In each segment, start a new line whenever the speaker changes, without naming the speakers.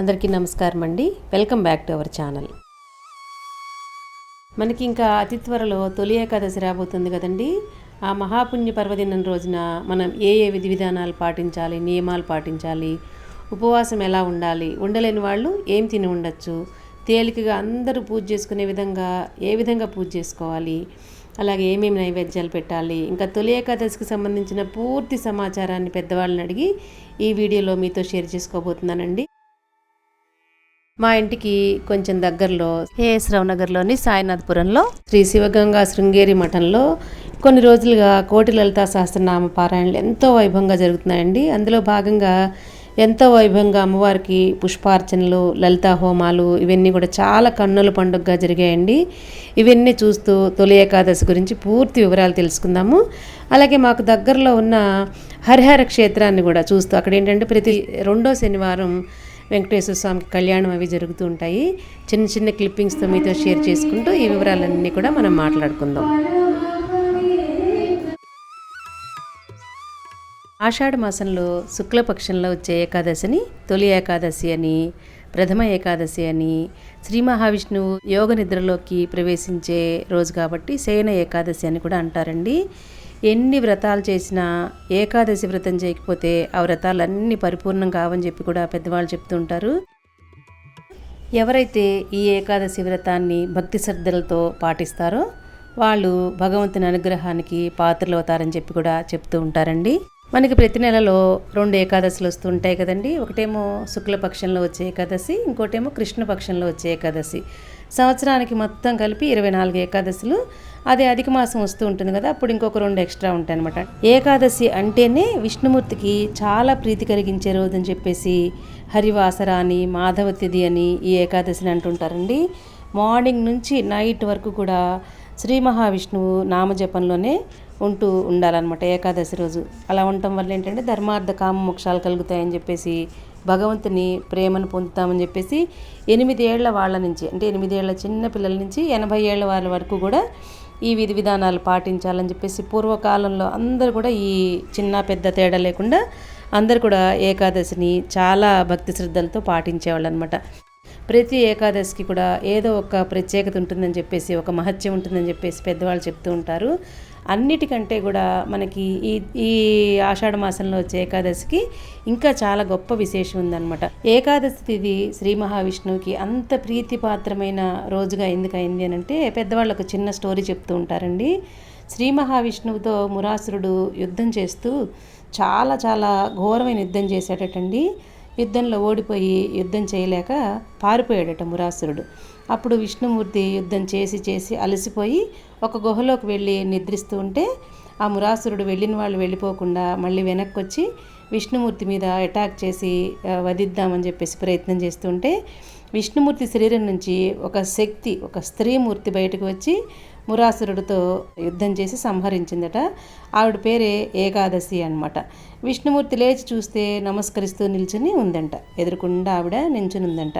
అందరికీ నమస్కారం అండి. Welcome back to our channel మనకి ఇంకా అతి త్వరలో తొలి ఏకాదశి రాబోతుంది కదండి. ఆ మహాపుణ్య పర్వదినం రోజున మనం ఏ ఏ విధి విధానాలు పాటించాలి నియమాలు పాటించాలి ఉపవాసం ఎలా ఉండాలి ఉండలేని వాళ్ళు ఏం తిని ఉండొచ్చు తేలికగా అందరూ పూజ చేసుకునే విధంగా ఏ విధంగా పూజ చేసుకోవాలి అలాగే ఏమేమి నైవేద్యాలు పెట్టాలి ఇంకా తొలి ఏకాదశికి సంబంధించిన పూర్తి సమాచారాన్ని పెద్దవాళ్ళని అడిగి ఈ వీడియోలో మీతో షేర్ చేసుకోబోతున్నానండి. మా ఇంటికి కొంచెం దగ్గరలో ఏఎస్ రావు నగర్లోని సాయినాథపురంలో శ్రీ శివగంగా శృంగేరి మఠంలో కొన్ని రోజులుగా కోటి లలిత సహస్రనామ పారాయణలు ఎంతో వైభవంగా జరుగుతున్నాయండి. అందులో భాగంగా ఎంతో వైభవంగా అమ్మవారికి పుష్పార్చనలు లలితా హోమాలు ఇవన్నీ కూడా చాలా కన్నుల పండుగగా జరిగాయండి. ఇవన్నీ చూస్తూ తొలి ఏకాదశి గురించి పూర్తి వివరాలు తెలుసుకుందాము. అలాగే మాకు దగ్గరలో ఉన్న హరిహర క్షేత్రాన్ని కూడా చూస్తూ అక్కడ ఏంటంటే ప్రతి రెండో శనివారం వెంకటేశ్వర స్వామికి కళ్యాణం అవి జరుగుతూ ఉంటాయి. చిన్న చిన్న క్లిప్పింగ్స్తో మీతో షేర్ చేసుకుంటూ ఈ వివరాలన్నీ కూడా మనం మాట్లాడుకుందాం. ఆషాఢ మాసంలో శుక్లపక్షంలో వచ్చే ఏకాదశిని తొలి ఏకాదశి అని ప్రథమ ఏకాదశి అని శ్రీ మహావిష్ణువు యోగ నిద్రలోకి ప్రవేశించే రోజు కాబట్టి శయన ఏకాదశి అని కూడా అంటారండి. ఎన్ని వ్రతాలు చేసినా ఏకాదశి వ్రతం చేయకపోతే ఆ వ్రతాలన్నీ పరిపూర్ణం కావని చెప్పి కూడా పెద్దవాళ్ళు చెప్తూ ఉంటారు. ఎవరైతే ఈ ఏకాదశి వ్రతాన్ని భక్తి శ్రద్ధలతో పాటిస్తారో వాళ్ళు భగవంతుని అనుగ్రహానికి పాత్రలు అవుతారని చెప్పి కూడా చెప్తూ ఉంటారండి. మనకి ప్రతి నెలలో రెండు ఏకాదశులు వస్తూ ఉంటాయి కదండి. ఒకటేమో శుక్లపక్షంలో వచ్చే ఏకాదశి ఇంకోటేమో కృష్ణపక్షంలో వచ్చే ఏకాదశి. సంవత్సరానికి మొత్తం కలిపి ఇరవై నాలుగు ఏకాదశులు. అదే అధిక మాసం వస్తూ ఉంటుంది కదా అప్పుడు ఇంకొక రెండు ఎక్స్ట్రా ఉంటాయి అనమాట ఏకాదశి అంటేనే విష్ణుమూర్తికి చాలా ప్రీతి కలిగించే రోజు అని చెప్పేసి హరివాసర అని మాధవ తిథి అని ఈ ఏకాదశిని అంటుంటారండి. మార్నింగ్ నుంచి నైట్ వరకు కూడా శ్రీ మహావిష్ణువు నామజపంలోనే ఉంటూ ఉండాలన్నమాట ఏకాదశి రోజు. అలా ఉండటం వల్ల ఏంటంటే ధర్మార్థ కామ మోక్షాలు కలుగుతాయని చెప్పేసి భగవంతుని ప్రేమను పొందుతామని చెప్పేసి ఎనిమిదేళ్ళ వాళ్ళ నుంచి అంటే ఎనిమిదేళ్ళ చిన్న పిల్లల నుంచి ఎనభై ఏళ్ళ వాళ్ళ వరకు కూడా ఈ విధి విధానాలు పాటించాలని చెప్పేసి పూర్వకాలంలో అందరూ కూడా ఈ చిన్న పెద్ద తేడా లేకుండా అందరు కూడా ఏకాదశిని చాలా భక్తి శ్రద్ధలతో పాటించేవాళ్ళు అనమాట ప్రతి ఏకాదశికి కూడా ఏదో ఒక ప్రత్యేకత ఉంటుందని చెప్పేసి ఒక మహత్యం ఉంటుందని చెప్పేసి పెద్దవాళ్ళు చెప్తూ ఉంటారు. అన్నిటికంటే కూడా మనకి ఈ ఈ ఆషాఢ మాసంలో వచ్చే ఏకాదశికి ఇంకా చాలా గొప్ప విశేషం ఉందన్నమాట. ఏకాదశి తిథి శ్రీ మహావిష్ణువుకి అంత ప్రీతిపాత్రమైన రోజుగా ఎందుకు అయింది అని అంటే పెద్దవాళ్ళు ఒక చిన్న స్టోరీ చెప్తూ ఉంటారండి. శ్రీ మహావిష్ణువుతో మురాసురుడు యుద్ధం చేస్తూ చాలా చాలా ఘోరమైన యుద్ధం చేసేటటండి యుద్ధంలో ఓడిపోయి యుద్ధం చేయలేక పారిపోయాడట మురాసురుడు. అప్పుడు విష్ణుమూర్తి యుద్ధం చేసి చేసి అలసిపోయి ఒక గుహలోకి వెళ్ళి నిద్రిస్తూ ఉంటే ఆ మురాసురుడు వెళ్ళిన వాళ్ళు వెళ్ళిపోకుండా మళ్ళీ వెనక్కి వచ్చి విష్ణుమూర్తి మీద అటాక్ చేసి వధిద్దామని చెప్పేసి ప్రయత్నం చేస్తుంటే విష్ణుమూర్తి శరీరం నుంచి ఒక శక్తి ఒక స్త్రీమూర్తి బయటకు వచ్చి మురాసురుడితో యుద్ధం చేసి సంహరించిందట. ఆవిడ పేరే ఏకాదశి అనమాట విష్ణుమూర్తి లేచి చూస్తే నమస్కరిస్తూ నిల్చుని ఉందంట. ఎదురుకుండా ఆవిడ నించుని ఉందంట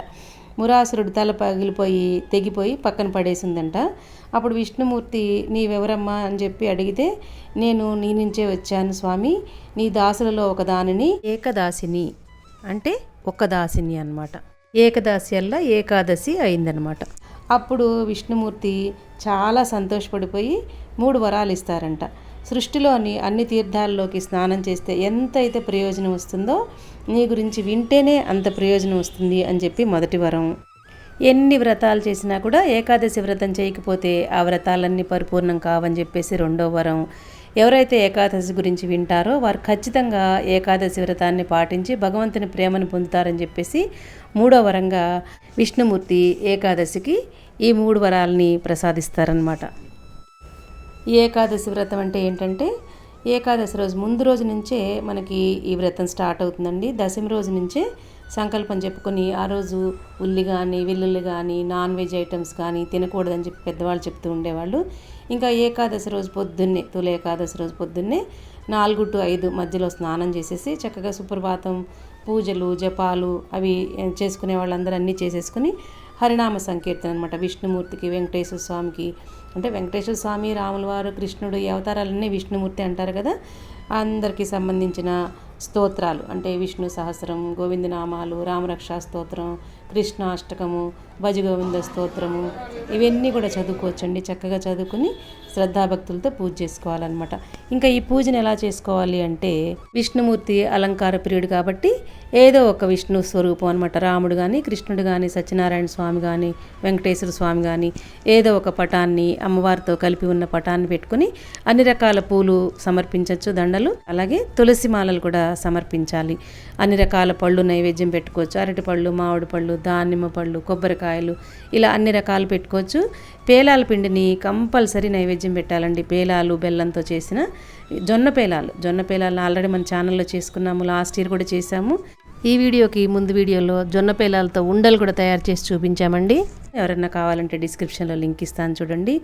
మురాసురుడు తల పగిలిపోయి తెగిపోయి పక్కన పడేసిందంట. అప్పుడు విష్ణుమూర్తి నీవెవరమ్మా? అని చెప్పి అడిగితే నేను నీ నుంచే వచ్చాను స్వామి. నీ దాసులలో ఒక దానిని ఏకదాసిని. అంటే ఒక దాసిని అనమాట ఏకదాసి అల్ల ఏకాదశి అయిందనమాట అప్పుడు విష్ణుమూర్తి చాలా సంతోషపడిపోయి మూడు వరాలు ఇస్తారంట. సృష్టిలోని అన్ని తీర్థాల్లోకి స్నానం చేస్తే ఎంత అయితే ప్రయోజనం వస్తుందో నీ గురించి వింటేనే అంత ప్రయోజనం వస్తుంది అని చెప్పి మొదటి వరం. ఎన్ని వ్రతాలు చేసినా కూడా ఏకాదశి వ్రతం చేయకపోతే ఆ వ్రతాలన్నీ పరిపూర్ణం కావని చెప్పేసి రెండో వరం. ఎవరైతే ఏకాదశి గురించి వింటారో వారు ఖచ్చితంగా ఏకాదశి వ్రతాన్ని పాటించి భగవంతుని ప్రేమను పొందుతారని చెప్పేసి మూడో వరంగా విష్ణుమూర్తి ఏకాదశికి ఈ మూడు వరాలని ప్రసాదిస్తారనమాట ఈ ఏకాదశి వ్రతం అంటే ఏంటంటే ఏకాదశి రోజు ముందు రోజు నుంచే మనకి ఈ వ్రతం స్టార్ట్ అవుతుందండి. దశమి రోజు నుంచే సంకల్పం చెప్పుకొని ఆ రోజు ఉల్లి కానీ వెల్లుల్లి కానీ నాన్ వెజ్ ఐటమ్స్ కానీ తినకూడదని చెప్పి పెద్దవాళ్ళు చెప్తూ ఉండేవాళ్ళు. ఇంకా ఏకాదశి రోజు పొద్దున్నే తొలి ఏకాదశి రోజు పొద్దున్నే నాలుగు టు ఐదు మధ్యలో స్నానం చేసేసి చక్కగా సుప్రభాతం పూజలు జపాలు అవి చేసుకునే వాళ్ళందరూ అన్నీ చేసేసుకుని హరినామ సంకీర్తన అనమాట విష్ణుమూర్తికి వెంకటేశ్వర స్వామికి అంటే వెంకటేశ్వర స్వామి రాముల వారు కృష్ణుడు ఈ అవతారాలన్నీ విష్ణుమూర్తి అంటారు కదా. అందరికీ సంబంధించిన స్తోత్రాలు. అంటే విష్ణు సహస్రం గోవిందనామాలు రామరక్షా స్తోత్రం కృష్ణాష్టకము భజగోవింద స్తోత్రము ఇవన్నీ కూడా చదువుకోవచ్చండి. చక్కగా చదువుకుని శ్రద్ధాభక్తులతో పూజ చేసుకోవాలన్నమాట. ఇంకా ఈ పూజను ఎలా చేసుకోవాలి అంటే విష్ణుమూర్తి అలంకార ప్రియుడు కాబట్టి ఏదో ఒక విష్ణు స్వరూపం అనమాట రాముడు కానీ కృష్ణుడు కానీ సత్యనారాయణ స్వామి కానీ వెంకటేశ్వర స్వామి కానీ ఏదో ఒక పటాన్ని అమ్మవారితో కలిపి ఉన్న పటాన్ని పెట్టుకుని అన్ని రకాల పూలు సమర్పించవచ్చు దండలు. అలాగే తులసి మాలలు కూడా సమర్పించాలి. అన్ని రకాల పళ్ళు నైవేద్యం పెట్టుకోవచ్చు. అరటి పళ్ళు మామిడి పళ్ళు దానిమ్మ పళ్ళు మిరపకాయలు ఇలా అన్ని రకాలు పెట్టుకోవచ్చు. పేలాల పిండిని కంపల్సరీ నైవేద్యం పెట్టాలండి. పేలాలు బెల్లంతో చేసిన జొన్న పేలాలు. జొన్న పేలాలను ఆల్రెడీ మన ఛానల్లో చేసుకున్నాము. లాస్ట్ ఇయర్ కూడా చేసాము ఈ వీడియోకి ముందు వీడియోలో జొన్న పేలాలతో ఉండలు కూడా తయారు చేసి చూపించామండి. ఎవరైనా కావాలంటే డిస్క్రిప్షన్లో లింక్ ఇస్తాను చూడండి.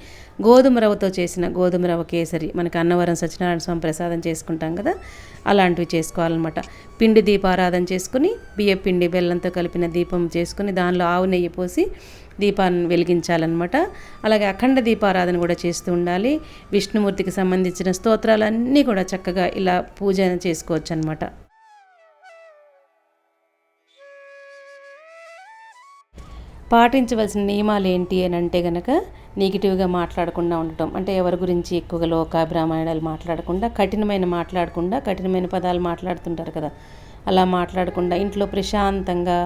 గోధుమ రవ్వతో చేసిన గోధుమ రవ్వ కేసరి మనకి అన్నవరం సత్యనారాయణ స్వామి ప్రసాదం చేసుకుంటాం కదా అలాంటివి చేసుకోవాలన్నమాట. పిండి దీపారాధన చేసుకుని బియ్య పిండి బెల్లంతో కలిపిన దీపం చేసుకుని దానిలో ఆవు నెయ్యి పోసి దీపాన్ని వెలిగించాలన్నమాట. అలాగే అఖండ దీపారాధన కూడా చేస్తూ ఉండాలి. విష్ణుమూర్తికి సంబంధించిన స్తోత్రాలన్నీ కూడా చక్కగా ఇలా పూజ చేసుకోవచ్చు అనమాట పాటించవలసిన నియమాలు ఏంటి అని అంటే గనక నెగిటివ్గా మాట్లాడకుండా ఉండటం. అంటే ఎవరి గురించి ఎక్కువగా లోకాభిరామాయణాలు మాట్లాడకుండా కఠినమైన మాట్లాడకుండా కఠినమైన పదాలు మాట్లాడుతుంటారు కదా. అలా మాట్లాడకుండా ఇంట్లో ప్రశాంతంగా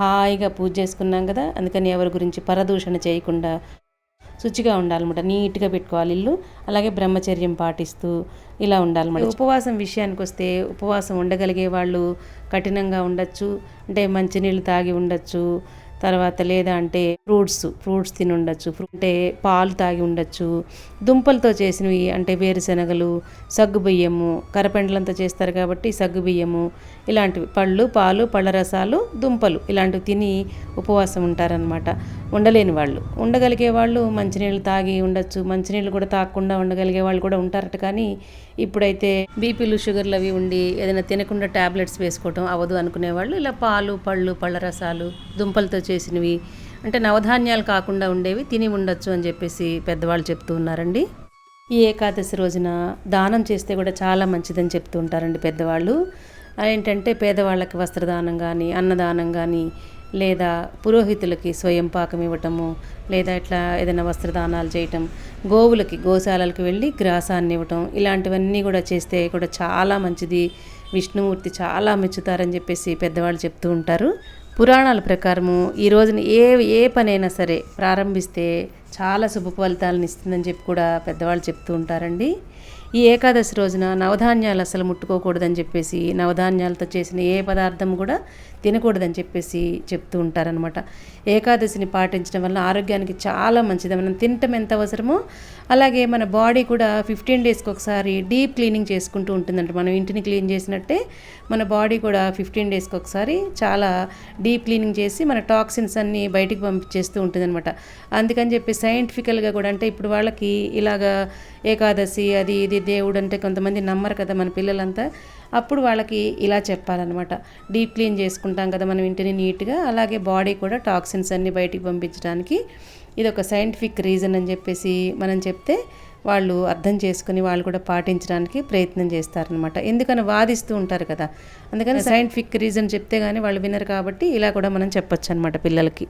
హాయిగా పూజ చేసుకున్నాం కదా. అందుకని ఎవరి గురించి పరదూషణ చేయకుండా శుచిగా ఉండాలన్నమాట. నీట్గా పెట్టుకోవాలి ఇల్లు. అలాగే బ్రహ్మచర్యం పాటిస్తూ ఇలా ఉండాలన్నమాట. ఉపవాసం విషయానికి వస్తే ఉపవాసం ఉండగలిగే వాళ్ళు కఠినంగా ఉండొచ్చు. అంటే మంచినీళ్ళు తాగి ఉండొచ్చు. తర్వాత లేదా అంటే ఫ్రూట్స్ ఫ్రూట్స్ తిని ఉండొచ్చు అంటే పాలు తాగి ఉండొచ్చు. దుంపలతో చేసినవి అంటే వేరుశనగలు సగ్గు బియ్యము కరపెండలంతో చేస్తారు కాబట్టి సగ్గు బియ్యము ఇలాంటివి పళ్ళు పాలు పళ్ళ రసాలు దుంపలు ఇలాంటివి తిని ఉపవాసం ఉంటారనమాట ఉండలేని వాళ్ళు. ఉండగలిగే వాళ్ళు మంచినీళ్ళు తాగి ఉండొచ్చు. మంచినీళ్ళు కూడా తాగకుండా ఉండగలిగే వాళ్ళు కూడా ఉంటారట కానీ ఇప్పుడైతే బీపీలు షుగర్లు అవి ఉండి ఏదైనా తినకుండా ట్యాబ్లెట్స్ వేసుకోవటం అవ్వదు అనుకునేవాళ్ళు. ఇలా పాలు పళ్ళు పళ్ళ రసాలు దుంపలతో చేసినవి అంటే నవధాన్యాలు కాకుండా ఉండేవి తిని ఉండొచ్చు అని చెప్పేసి పెద్దవాళ్ళు చెప్తూ ఉన్నారండి. ఈ ఏకాదశి రోజున దానం చేస్తే కూడా చాలా మంచిదని చెప్తూ ఉంటారండి పెద్దవాళ్ళు. ఏంటంటే పేదవాళ్ళకి వస్త్రదానం కానీ అన్నదానం కానీ లేదా పురోహితులకి స్వయం పాకం ఇవ్వటము లేదా ఇట్లా ఏదైనా వస్త్రదానాలు చేయటం గోవులకి గోశాలలకు వెళ్ళి గ్రాసాన్ని ఇవ్వటం ఇలాంటివన్నీ కూడా చేస్తే కూడా చాలా మంచిది. విష్ణుమూర్తి చాలా మెచ్చుతారని చెప్పేసి పెద్దవాళ్ళు చెప్తూ ఉంటారు. పురాణాల ప్రకారము ఈ రోజున ఏ ఏ పనైనా సరే ప్రారంభిస్తే చాలా శుభ ఫలితాలను ఇస్తుందని చెప్పి కూడా పెద్దవాళ్ళు చెప్తూ ఉంటారండి. ఈ ఏకాదశి రోజున నవధాన్యాలు అసలు ముట్టుకోకూడదని చెప్పేసి నవధాన్యాలతో చేసిన ఏ పదార్థం కూడా తినకూడదని చెప్పేసి చెప్తూ ఉంటారనమాట ఏకాదశిని పాటించడం వల్ల ఆరోగ్యానికి చాలా మంచిది. మనం తినటం ఎంత అవసరమో అలాగే మన బాడీ కూడా ఫిఫ్టీన్ డేస్కి ఒకసారి డీప్ క్లీనింగ్ చేసుకుంటూ ఉంటుందంట. మనం ఇంటిని క్లీన్ చేసినట్టే మన బాడీ కూడా ఫిఫ్టీన్ డేస్కి ఒకసారి చాలా డీప్ క్లీనింగ్ చేసి మన టాక్సిన్స్ అన్నీ బయటికి పంపించేస్తూ ఉంటుందన్నమాట. అందుకని చెప్పి సైంటిఫికల్గా కూడా అంటే ఇప్పుడు వాళ్ళకి ఇలాగా ఏకాదశి అది ఇది దేవుడు అంటే కొంతమంది నమ్మరు కదా మన పిల్లలంతా. అప్పుడు వాళ్ళకి ఇలా చెప్పాలన్నమాట. డీప్ క్లీన్ చేసుకుంటాం కదా మనం ఇంటిని నీట్గా. అలాగే బాడీ కూడా టాక్సిన్స్ అన్ని బయటికి పంపించడానికి ఇది ఒక సైంటిఫిక్ రీజన్ అని చెప్పేసి మనం చెప్తే వాళ్ళు అర్థం చేసుకుని వాళ్ళు కూడా పాటించడానికి ప్రయత్నం చేస్తారనమాట ఎందుకని వాదిస్తూ ఉంటారు కదా. అందుకని సైంటిఫిక్ రీజన్ చెప్తే కానీ వాళ్ళు వినరు కాబట్టి ఇలా కూడా మనం చెప్పొచ్చు అనమాట పిల్లలకి.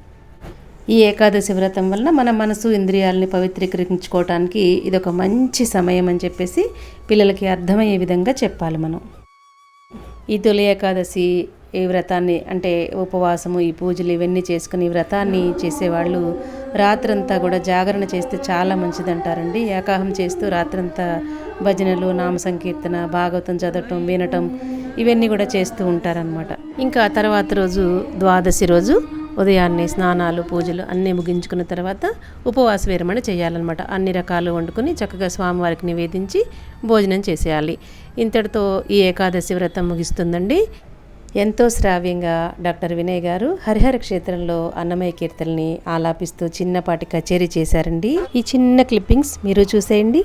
ఈ ఏకాదశి వ్రతం వలన మన మనసు ఇంద్రియాలని పవిత్రీకరించుకోవటానికి ఇది ఒక మంచి సమయం అని చెప్పేసి పిల్లలకి అర్థమయ్యే విధంగా చెప్పాలి మనం. ఈ తొలి ఏకాదశి ఈ వ్రతాన్ని అంటే ఉపవాసము ఈ పూజలు ఇవన్నీ చేసుకుని ఈ వ్రతాన్ని చేసేవాళ్ళు రాత్రంతా కూడా జాగరణ చేస్తే చాలా మంచిదంటారండి. ఏకాహం చేస్తూ రాత్రంతా భజనలు నామ సంకీర్తన భాగవతం చదవటం వినటం ఇవన్నీ కూడా చేస్తూ ఉంటారనమాట ఇంకా తర్వాత రోజు ద్వాదశి రోజు ఉదయాన్నే స్నానాలు పూజలు అన్నీ ముగించుకున్న తర్వాత ఉపవాస విరమణ చేయాలన్నమాట. అన్ని రకాలు వండుకొని చక్కగా స్వామివారికి నివేదించి భోజనం చేసేయాలి. ఇంతటితో ఈ ఏకాదశి వ్రతం ముగిస్తుందండి. ఎంతో శ్రావ్యంగా డాక్టర్ వినయ్ గారు హరిహర క్షేత్రంలో అన్నమయ్య కీర్తనని ఆలాపిస్తూ చిన్నపాటి కచేరీ చేశారండి. ఈ చిన్న క్లిప్పింగ్స్ మీరు చూసేయండి.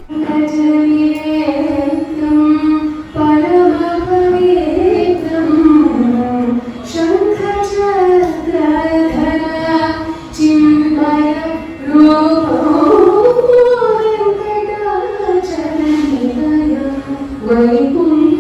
వైకుంఠ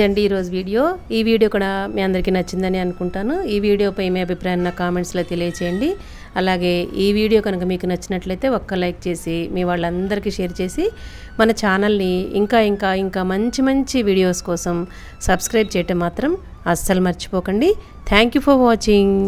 ఇదండి ఈరోజు వీడియో. ఈ వీడియో కూడా మీ అందరికీ నచ్చిందని అనుకుంటాను. ఈ వీడియోపై మీ అభిప్రాయం నా కామెంట్స్లో తెలియచేయండి. అలాగే ఈ వీడియో కనుక మీకు నచ్చినట్లయితే ఒక్క లైక్ చేసి మీ వాళ్ళందరికీ షేర్ చేసి మన ఛానల్ని ఇంకా ఇంకా ఇంకా మంచి మంచి వీడియోస్ కోసం సబ్స్క్రైబ్ చేయటం మాత్రం అస్సలు మర్చిపోకండి. Thank you for watching.